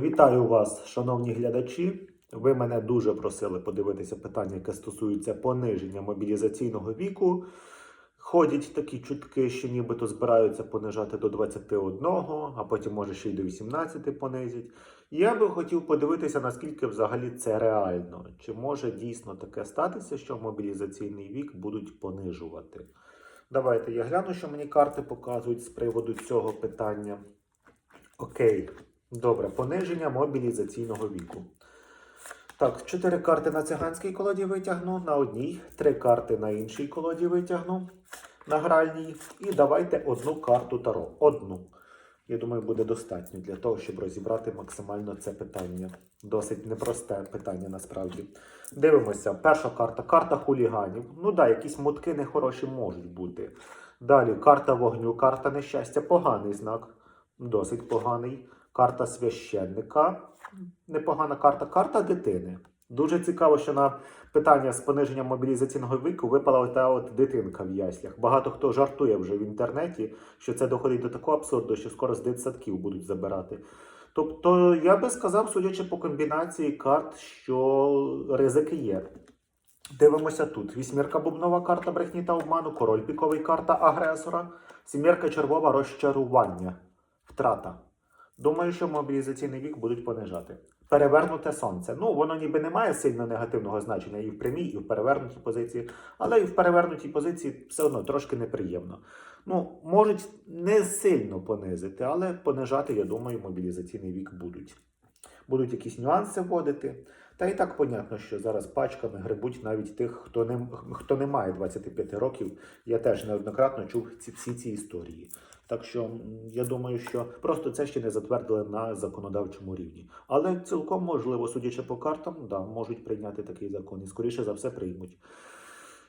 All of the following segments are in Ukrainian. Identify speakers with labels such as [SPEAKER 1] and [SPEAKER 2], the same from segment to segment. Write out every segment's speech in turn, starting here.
[SPEAKER 1] Вітаю вас, шановні глядачі. Ви мене дуже просили подивитися питання, яке стосується пониження мобілізаційного віку. Ходять такі чутки, що нібито збираються понижати до 21, а потім може ще й до 18 понизять. Я би хотів подивитися, наскільки взагалі це реально. Чи може дійсно таке статися, що мобілізаційний вік будуть понижувати? Давайте я гляну, що мені карти показують з приводу цього питання. Окей, добре, пониження мобілізаційного віку. Так, чотири карти на циганській колоді витягну, на одній, три карти на іншій колоді витягну на гральній. І давайте одну карту Таро. Одну. Я думаю, буде достатньо для того, щоб розібрати максимально це питання. Досить непросте питання насправді. Дивимося. Перша карта карта хуліганів. Ну да, якісь мотки нехороші можуть бути. Далі карта вогню, карта нещастя, поганий знак. Досить поганий. Карта священника. Непогана карта. Карта дитини. Дуже цікаво, що на питання з пониженням мобілізаційного віку випала та от дитинка в яслях. Багато хто жартує вже в інтернеті, що це доходить до такого абсурду, що скоро з дитсадків будуть забирати. Тобто, я би сказав, судячи по комбінації карт, що ризики є. Дивимося тут. Вісьмірка бубнова карта брехні та обману, король піковий карта агресора, сімірка червова розчарування, втрата. Думаю, що мобілізаційний вік будуть понижати. Перевернуте сонце. Ну, воно ніби не має сильно негативного значення і в прямій, і в перевернутій позиції, але і в перевернутій позиції все одно трошки неприємно. Ну, можуть не сильно понизити, але понижати, я думаю, мобілізаційний вік будуть. Будуть якісь нюанси вводити. Та і так понятно, що зараз пачками грибуть навіть тих, хто не, хто не має 25 років. Я теж неоднократно чув ці, всі ці історії. Так що я думаю, що просто це ще не затвердили на законодавчому рівні. Але цілком можливо, судячи по картам, да, можуть прийняти такий закон і скоріше за все приймуть.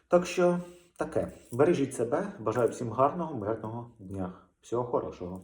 [SPEAKER 1] Так що таке. Бережіть себе, бажаю всім гарного, мирного дня. Всього хорошого.